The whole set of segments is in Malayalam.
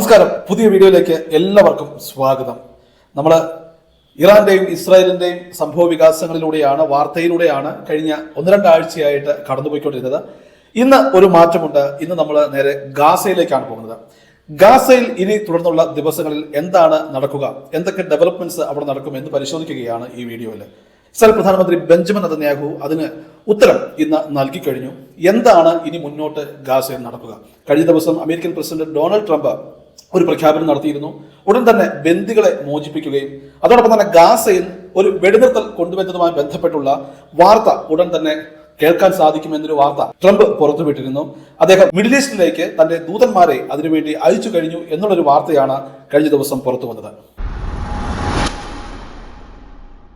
നമസ്കാരം. പുതിയ വീഡിയോയിലേക്ക് എല്ലാവർക്കും സ്വാഗതം. നമ്മൾ ഇറാന്റെയും ഇസ്രായേലിന്റെയും സംഭവ വികാസങ്ങളിലൂടെയാണ് വാർത്തയിലൂടെയാണ് കഴിഞ്ഞ ഒന്ന് രണ്ടാഴ്ചയായിട്ട് കടന്നുപോയിക്കൊണ്ടിരുന്നത്. ഇന്ന് ഒരു മാറ്റമുണ്ട്. ഇന്ന് നമ്മൾ നേരെ ഗാസയിലേക്കാണ് പോകുന്നത്. ഗാസയിൽ ഇനി തുടർന്നുള്ള ദിവസങ്ങളിൽ എന്താണ് നടക്കുക? എന്തൊക്കെ ഡെവലപ്മെന്റ്സ് അവിടെ നടക്കും എന്ന് പരിശോധിക്കുകയാണ് ഈ വീഡിയോയിൽ ഇസ്രായേൽ പ്രധാനമന്ത്രി ബെഞ്ചമിൻ നെതന്യാഹു അതിന് ഉത്തരം ഇന്ന് നൽകി കഴിഞ്ഞു എന്താണ് ഇനി മുന്നോട്ട് ഗാസയിൽ നടക്കുക? കഴിഞ്ഞ ദിവസം അമേരിക്കൻ പ്രസിഡന്റ് ഡൊണാൾഡ് ട്രംപ് ഒരു പ്രഖ്യാപനം നടത്തിയിരുന്നു. ഉടൻ തന്നെ ബന്ദികളെ മോചിപ്പിക്കുകയും അതോടൊപ്പം തന്നെ ഗാസയിൽ ഒരു വെടിനിർത്തൽ കൊണ്ടുവരുന്നതുമായി ബന്ധപ്പെട്ടുള്ള വാർത്ത ഉടൻ തന്നെ കേൾക്കാൻ സാധിക്കുമെന്നൊരു വാർത്ത ട്രംപ് പുറത്തുവിട്ടിരുന്നു. അദ്ദേഹം മിഡിൽ ഈസ്റ്റിലേക്ക് തന്റെ ദൂതന്മാരെ അതിനുവേണ്ടി അയച്ചു കഴിഞ്ഞു എന്നുള്ളൊരു വാർത്തയാണ് കഴിഞ്ഞ ദിവസം പുറത്തു വന്നത്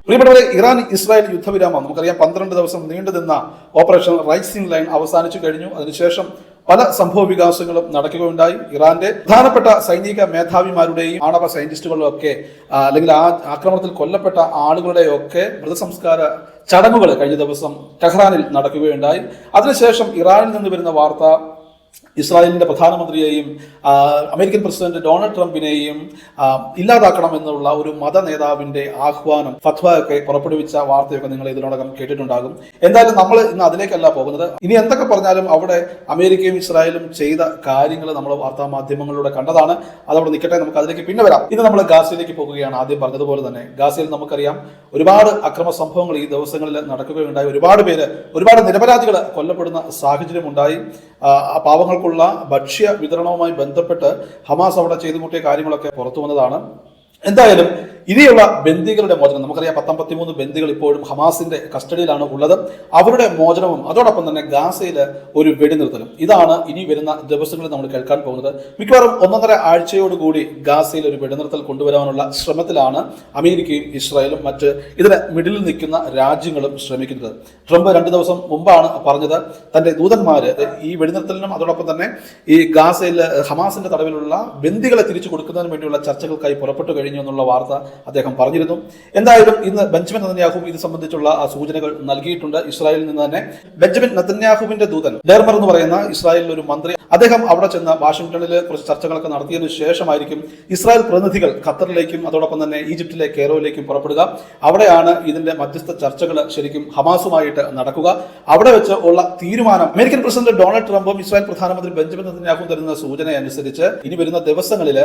പ്രിയപ്പെട്ടവരെ ഇറാൻ ഇസ്രായേൽ യുദ്ധവിരാമം നമുക്കറിയാം പന്ത്രണ്ട് ദിവസം നീണ്ടു നിന്ന ഓപ്പറേഷൻ റൈസിംഗ് ലൈൻ അവസാനിച്ചു കഴിഞ്ഞു. അതിനുശേഷം പല സംഭവ വികാസങ്ങളും നടക്കുകയുണ്ടായി. ഇറാന്റെ പ്രധാനപ്പെട്ട സൈനിക മേധാവിമാരുടെയും ആണവ സയന്റിസ്റ്റുകളും ഒക്കെ അല്ലെങ്കിൽ ആ ആക്രമണത്തിൽ കൊല്ലപ്പെട്ട ആളുകളുടെയൊക്കെ മൃതസംസ്കാര ചടങ്ങുകൾ കഴിഞ്ഞ ദിവസം ടെഹ്റാനിൽ നടക്കുകയുണ്ടായി. അതിനുശേഷം ഇറാനിൽ നിന്ന് വരുന്ന വാർത്ത ഇസ്രായേലിന്റെ പ്രധാനമന്ത്രിയെയും അമേരിക്കൻ പ്രസിഡന്റ് ഡൊണാൾഡ് ട്രംപിനെയും ഇല്ലാതാക്കണമെന്നുള്ള ഒരു മത നേതാവിന്റെ ആഹ്വാനം ഫത്വ ഒക്കെ പുറപ്പെടുവിച്ച വാർത്തയൊക്കെ നിങ്ങൾ ഇതിനോടകം കേട്ടിട്ടുണ്ടാകും. എന്തായാലും നമ്മൾ ഇന്ന് അതിലേക്കല്ല പോകുന്നത്. ഇനി എന്തൊക്കെ പറഞ്ഞാലും അവിടെ അമേരിക്കയും ഇസ്രായേലും ചെയ്ത കാര്യങ്ങൾ നമ്മൾ വാർത്താ മാധ്യമങ്ങളിലൂടെ കണ്ടതാണ്. അതവിടെ നിൽക്കട്ടെ നമുക്ക് അതിലേക്ക് പിന്നെ വരാം. ഇന്ന് നമ്മൾ ഗാസയിലേക്ക് പോകുകയാണ് ആദ്യം പറഞ്ഞതുപോലെ തന്നെ. ഗാസയിൽ നമുക്കറിയാം ഒരുപാട് അക്രമ സംഭവങ്ങൾ ഈ ദിവസങ്ങളിൽ നടക്കുകയുണ്ടായി. ഒരുപാട് പേര് ഒരുപാട് നിരപരാധികൾ കൊല്ലപ്പെടുന്ന സാഹചര്യം ഉണ്ടായി ആ, ആ പാവങ്ങൾക്കുള്ള ഭക്ഷ്യ വിതരണവുമായി ബന്ധപ്പെട്ട് ഹമാസ് അവിടെ ചെയ്തു കൂട്ടിയ കാര്യങ്ങളൊക്കെ പുറത്തു വന്നതാണ്. എന്തായാലും ഇനിയുള്ള ബന്ദികളുടെ മോചനം. നമുക്കറിയാം പത്തമ്പത്തിമൂന്ന് ബന്ദികൾ ഇപ്പോഴും ഹമാസിന്റെ കസ്റ്റഡിയിലാണ് ഉള്ളത്. അവരുടെ മോചനവും അതോടൊപ്പം തന്നെ ഗാസയിൽ ഒരു വെടിനിർത്തലും. ഇതാണ് ഇനി വരുന്ന ദിവസങ്ങളിൽ നമ്മൾ കേൾക്കാൻ പോകുന്നത്. മിക്കവാറും ഒന്നൊന്നര ആഴ്ചയോടുകൂടി ഗാസയിൽ ഒരു വെടിനിർത്തൽ കൊണ്ടുവരാനുള്ള ശ്രമത്തിലാണ് അമേരിക്കയും ഇസ്രായേലും മറ്റ് ഇതിന് മിഡിലിൽ നിൽക്കുന്ന രാജ്യങ്ങളും ശ്രമിക്കുന്നത്. ട്രംപ് രണ്ട് ദിവസം മുമ്പാണ് പറഞ്ഞത് തന്റെ ദൂതന്മാര് ഈ വെടിനിർത്തലിനും അതോടൊപ്പം തന്നെ ഈ ഗാസയിൽ ഹമാസിന്റെ തടവിലുള്ള ബന്ദികളെ തിരിച്ചു കൊടുക്കുന്നതിന് വേണ്ടിയുള്ള ചർച്ചകൾക്കായി പുറപ്പെട്ടു കഴിഞ്ഞു. എന്നുള്ള വാർത്ത അദ്ദേഹം പറഞ്ഞിരുന്നു. എന്തായാലും ഇന്ന് ബെഞ്ചമിൻ നത്തന്യാഹു ഇത് സംബന്ധിച്ചുള്ള ആ സൂചനകൾ നൽകിയിട്ടുണ്ട്. ഇസ്രായേലിൽ നിന്ന് തന്നെ ബെഞ്ചമിൻ നത്തന്യാഹുവിന്റെ ദൂതൻ ഡെർമർ എന്ന് പറയുന്ന ഇസ്രായേലിൽ ഒരു മന്ത്രി അദ്ദേഹം അവിടെ ചെന്ന് വാഷിംഗ്ടണിൽ കുറച്ച് ചർച്ചകളൊക്കെ നടത്തിയതിനു ശേഷമായിരിക്കും ഇസ്രായേൽ പ്രതിനിധികൾ ഖത്തറിലേക്കും അതോടൊപ്പം തന്നെ ഈജിപ്തിലെ കെയറോയിലേക്കും പുറപ്പെടുക. അവിടെയാണ് ഇതിന്റെ മധ്യസ്ഥ ചർച്ചകൾ ശരിക്കും ഹമാസുമായിട്ട് നടക്കുക. അവിടെ വെച്ച് ഉള്ള തീരുമാനം അമേരിക്കൻ പ്രസിഡന്റ് ഡൊണാൾഡ് ട്രംപും ഇസ്രായേൽ പ്രധാനമന്ത്രി ബെഞ്ചമിൻ നെതന്യാഹുവും തരുന്ന സൂചന അനുസരിച്ച് ഇനി വരുന്ന ദിവസങ്ങളിൽ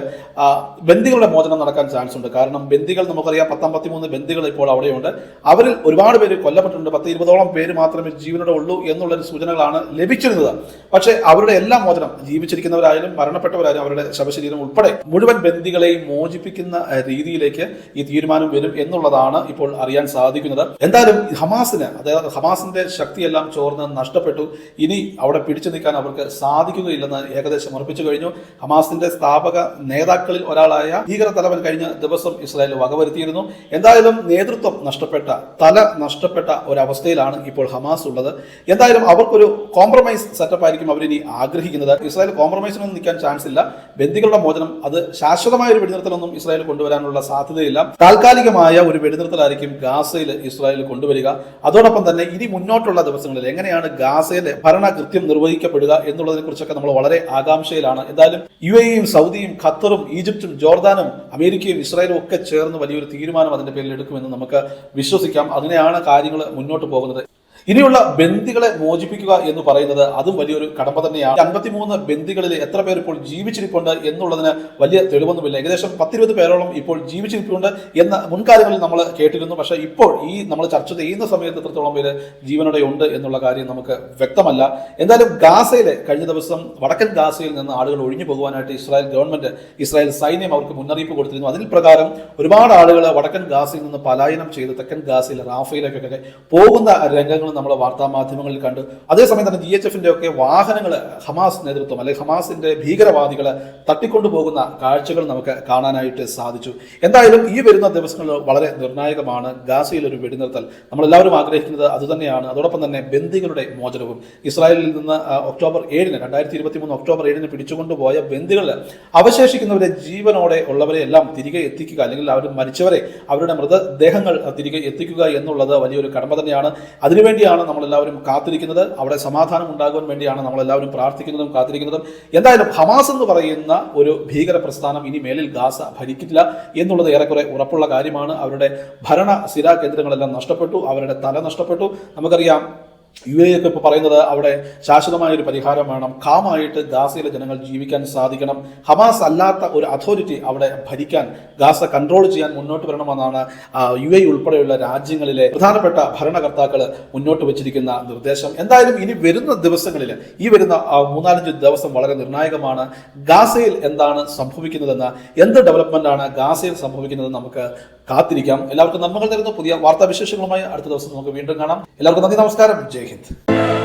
ബന്ദികളുടെ മോചനം നടക്കാൻ ചാൻസ് ഉണ്ട് കാരണം ബന്ദികൾ നമുക്കറിയാം പത്താം പത്തിമൂന്ന് ബന്ദികൾ ഇപ്പോൾ അവിടെയുണ്ട്. അവരിൽ ഒരുപാട് പേര് കൊല്ലപ്പെട്ടിട്ടുണ്ട്. പത്ത് ഇരുപതോളം പേര് മാത്രമേ ജീവനോടെ ഉള്ളൂ എന്നുള്ളൊരു സൂചനകളാണ് ലഭിച്ചിരുന്നത്. പക്ഷേ അവരുടെ എല്ലാ മോചനം ജീവിച്ചിരിക്കുന്നവരായാലും മരണപ്പെട്ടവരായാലും അവരുടെ ശവശരീരം ഉൾപ്പെടെ മുഴുവൻ ബന്ദികളെയും മോചിപ്പിക്കുന്ന രീതിയിലേക്ക് ഈ തീരുമാനം വരും എന്നുള്ളതാണ് ഇപ്പോൾ അറിയാൻ സാധിക്കുന്നത്. എന്തായാലും ഹമാസിന് അതായത് ഹമാസിന്റെ ശക്തിയെല്ലാം ചോർന്ന് നഷ്ടപ്പെട്ടു. ഇനി അവിടെ പിടിച്ചു നിൽക്കാൻ അവർക്ക് സാധിക്കുകയില്ലെന്ന് ഏകദേശം ഉറപ്പിച്ചു കഴിഞ്ഞു. ഹമാസിന്റെ സ്ഥാപക നേതാക്കളിൽ ഒരാളായ ഭീകര തലവൻ കഴിഞ്ഞ ദിവസം ഇസ്രായേൽ വകവരുത്തിയിരുന്നു. എന്തായാലും നേതൃത്വം നഷ്ടപ്പെട്ട തല നഷ്ടപ്പെട്ട ഒരവസ്ഥയിലാണ് ഇപ്പോൾ ഹമാസ് ഉള്ളത്. എന്തായാലും അവർക്കൊരു കോംപ്രമൈസ് സെറ്റപ്പ് ആയിരിക്കും അവരിനി ആഗ്രഹിക്കുന്നത്. ഇസ്രായേൽ കോംപ്രമൈസിനൊന്നും നിൽക്കാൻ ചാൻസ് ഇല്ല. ബന്ദികളുടെ മോചനം അത് ശാശ്വതമായ ഒരു വെടിനിർത്തലൊന്നും ഇസ്രായേൽ കൊണ്ടുവരാനുള്ള സാധ്യതയില്ല. താൽക്കാലികമായ ഒരു വെടിനിർത്തലായിരിക്കും ഗാസയിൽ ഇസ്രായേൽ കൊണ്ടുവരിക. അതോടൊപ്പം തന്നെ ഇനി മുന്നോട്ടുള്ള ദിവസങ്ങളിൽ എങ്ങനെയാണ് ഗാസയിലെ ഭരണകൃത്യം നിർവഹിക്കപ്പെടുക എന്നുള്ളതിനെ കുറിച്ചൊക്കെ നമ്മൾ വളരെ ആകാംക്ഷയിലാണ്. എന്തായാലും യു എയും സൗദിയും ഖത്തറും ഈജിപ്തും ജോർദാനും അമേരിക്കയും ഇസ്രായേലും ഒക്കെ ചേർന്ന് വലിയൊരു തീരുമാനം അതിന്റെ പേരിൽ എടുക്കുമെന്ന് നമുക്ക് വിശ്വസിക്കാം. അതിനെയാണ് കാര്യങ്ങൾ മുന്നോട്ട് പോകുന്നത്. ഇനിയുള്ള ബന്ദികളെ മോചിപ്പിക്കുക എന്ന് പറയുന്നത് അതും വലിയൊരു കടമ്പ തന്നെയാണ്. അൻപത്തിമൂന്ന് ബന്ദികളിൽ എത്ര പേർ ഇപ്പോൾ ജീവിച്ചിരിപ്പുണ്ട് എന്നുള്ളതിന് വലിയ തെളിവൊന്നുമില്ല. ഏകദേശം പത്തിരുപത് പേരോളം ഇപ്പോൾ ജീവിച്ചിരിപ്പുണ്ട് എന്ന മുൻകാലങ്ങളിൽ നമ്മൾ കേട്ടിരുന്നു. പക്ഷെ ഇപ്പോൾ ഈ നമ്മൾ ചർച്ച ചെയ്യുന്ന സമയത്ത് എത്രത്തോളം പേര് ജീവനോടെ ഉണ്ട് എന്നുള്ള കാര്യം നമുക്ക് വ്യക്തമല്ല. എന്തായാലും ഗാസയിലെ കഴിഞ്ഞ ദിവസം വടക്കൻ ഗാസയിൽ നിന്ന് ആളുകൾ ഒഴിഞ്ഞു പോകുവാനായിട്ട് ഇസ്രായേൽ ഗവൺമെന്റ് ഇസ്രായേൽ സൈന്യം അവർക്ക് മുന്നറിയിപ്പ് കൊടുത്തിരുന്നു. അതിൽ പ്രകാരം ഒരുപാട് ആളുകൾ വടക്കൻ ഗാസയിൽ നിന്ന് പലായനം ചെയ്ത് തെക്കൻ ഗാസയിൽ റാഫയിലേക്കൊക്കെ പോകുന്ന രംഗങ്ങൾ നമ്മൾ വാർത്താ മാധ്യമങ്ങളിൽ കണ്ട് അതേസമയം തന്നെ ജി എച്ച് എഫിന്റെ ഒക്കെ വാഹനങ്ങൾ ഹമാസ് നേതൃത്വം അല്ലെങ്കിൽ ഹമാസിന്റെ ഭീകരവാദികളെ തട്ടിക്കൊണ്ടുപോകുന്ന കാഴ്ചകൾ നമുക്ക് കാണാനായിട്ട് സാധിച്ചു. എന്തായാലും ഈ വരുന്ന ദിവസങ്ങൾ വളരെ നിർണായകമാണ്. ഗാസയിൽ ഒരു വെടിനിർത്തൽ നമ്മളെല്ലാവരും ആഗ്രഹിക്കുന്നത് അതുതന്നെയാണ് അതോടൊപ്പം തന്നെ ബന്ദികളുടെ മോചനവും. ഇസ്രായേലിൽ നിന്ന് ഒക്ടോബർ ഏഴിന് രണ്ടായിരത്തി ഇരുപത്തി മൂന്ന് ഒക്ടോബർ ഏഴിന് പിടിച്ചുകൊണ്ടുപോയ ബന്ദികളിൽ അവശേഷിക്കുന്നവരെ ജീവനോടെ ഉള്ളവരെ എല്ലാം തിരികെ എത്തിക്കുക അല്ലെങ്കിൽ അവർ മരിച്ചവരെ അവരുടെ മൃതദേഹങ്ങൾ തിരികെ എത്തിക്കുക എന്നുള്ളത് വലിയൊരു കടമ തന്നെയാണ്. അതിനുവേണ്ടി വേണ്ടിയാണ് നമ്മളെല്ലാവരും കാത്തിരിക്കുന്നത്. അവിടെ സമാധാനം ഉണ്ടാകുവാൻ വേണ്ടിയാണ് നമ്മളെല്ലാവരും പ്രാർത്ഥിക്കുന്നതും കാത്തിരിക്കുന്നതും. എന്തായാലും ഹമാസ് എന്ന് പറയുന്ന ഒരു ഭീകര പ്രസ്ഥാനം ഇനി മേലിൽ ഗാസ ഭരിക്കില്ല എന്നുള്ളത് ഏറെക്കുറെ ഉറപ്പുള്ള കാര്യമാണ്. അവരുടെ ഭരണ സ്ഥിരാ കേന്ദ്രങ്ങളെല്ലാം നഷ്ടപ്പെട്ടു. അവരുടെ തല നഷ്ടപ്പെട്ടു. നമുക്കറിയാം യു എ ഒക്കെ ഇപ്പോൾ പറയുന്നത് അവിടെ ശാശ്വതമായ ഒരു പരിഹാരം വേണം. കാമായിട്ട് ഗാസയിലെ ജനങ്ങൾ ജീവിക്കാൻ സാധിക്കണം. ഹമാസ് അല്ലാത്ത ഒരു അതോറിറ്റി അവിടെ ഭരിക്കാൻ ഗാസ കൺട്രോൾ ചെയ്യാൻ മുന്നോട്ട് വരണമെന്നാണ് യു എ ഉൾപ്പെടെയുള്ള രാജ്യങ്ങളിലെ പ്രധാനപ്പെട്ട ഭരണകർത്താക്കൾ മുന്നോട്ട് വെച്ചിരിക്കുന്ന നിർദ്ദേശം. എന്തായാലും ഇനി വരുന്ന ദിവസങ്ങളിൽ ഈ വരുന്ന മൂന്നാലഞ്ച് ദിവസം വളരെ നിർണായകമാണ്. ഗാസയിൽ എന്താണ് സംഭവിക്കുന്നതെന്ന് എന്ത് ഡെവലപ്മെന്റ് ആണ് ഗാസയിൽ സംഭവിക്കുന്നത് നമുക്ക് കാത്തിരിക്കാം. എല്ലാവർക്കും നന്മകൾ തരുന്ന പുതിയ വാർത്താ വിശേഷങ്ങളുമായി അടുത്ത ദിവസം നമുക്ക് വീണ്ടും കാണാം. എല്ലാവർക്കും നന്ദി നമസ്കാരം. ജയ് ഹിന്ദ്.